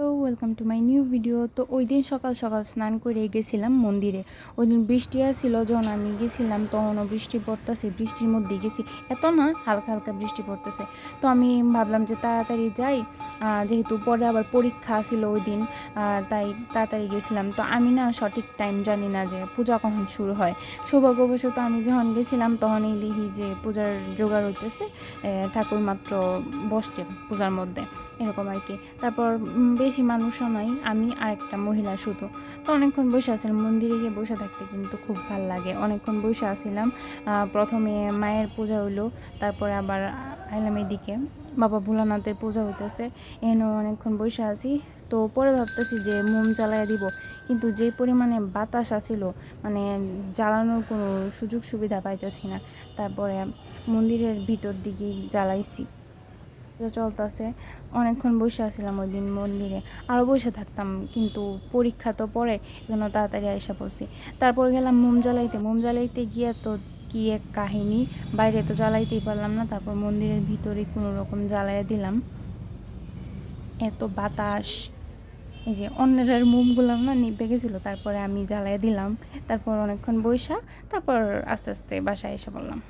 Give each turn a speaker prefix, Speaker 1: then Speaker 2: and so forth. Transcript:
Speaker 1: তো welcome to my new video তো ওই দিন সকাল সকাল স্নান করে গেছিলাম মন্দিরে। ওই দিন বৃষ্টি আসছিল, যখন আমি গেছিলাম তখনও বৃষ্টি পড়তেছে, বৃষ্টির মধ্যে গেছি। এত না, হালকা হালকা বৃষ্টি পড়তেছে। তো আমি ভাবলাম যে তাড়াতাড়ি যাই যেহেতু পরে আবার পরীক্ষা ছিল ওই দিন তাই তাড়াতাড়ি গেছিলাম। তো আমি না সঠিক টাইম জানি না যে পূজা কখন শুরু হয়। সৌভাগ্যবশত আমি যখন গেছিলাম তখনই দেখি যে পূজার জোগাড় হইতেছে ঠাকুর মাত্র বসছে পূজার মধ্যে, এরকম আর কি। তারপর বেশি মানুষও নয় আমি আর একটা মহিলা শুধু। তো অনেকক্ষণ বসে আছিলাম, মন্দিরে গিয়ে বসে থাকতে কিন্তু খুব ভালো লাগে। অনেকক্ষণ বসে আছিলাম প্রথমে মায়ের পূজা হইল, তারপরে আবার আইলাম এদিকে। বাবা ভোলানাথের পূজা হইতেছে, এখানেও অনেকক্ষণ বসে আছি। তো পরে ভাবতেছি যে মোম জ্বালায় দিব, কিন্তু যে পরিমাণে বাতাস আসিল মানে জ্বালানোর কোনো সুযোগ সুবিধা পাইতেছি না। তারপরে মন্দিরের ভিতর দিকে জ্বালাইছি। চলতেছে, অনেকক্ষণ বসে আছিলাম ওই দিন মন্দিরে। আরও বসে থাকতাম, কিন্তু পরীক্ষা তো পরে জন্য তাড়াতাড়ি আইসা পড়ছি। তারপর গেলাম মোম জ্বালাইতে। মোম জ্বালাইতে গিয়ে তো কি এক কাহিনী, বাইরে তো জ্বালাইতেই পারলাম না, তারপর মন্দিরের ভিতরে কোনো রকম জ্বালাইয়া দিলাম। এত বাতাস, এই যে অন্যের মোমগুলো না নিভে গেছিল, তারপরে আমি জ্বালাইয়া দিলাম। তারপর অনেকক্ষণ বৈশা তারপর আস্তে আস্তে বাসায় এসে পড়লাম।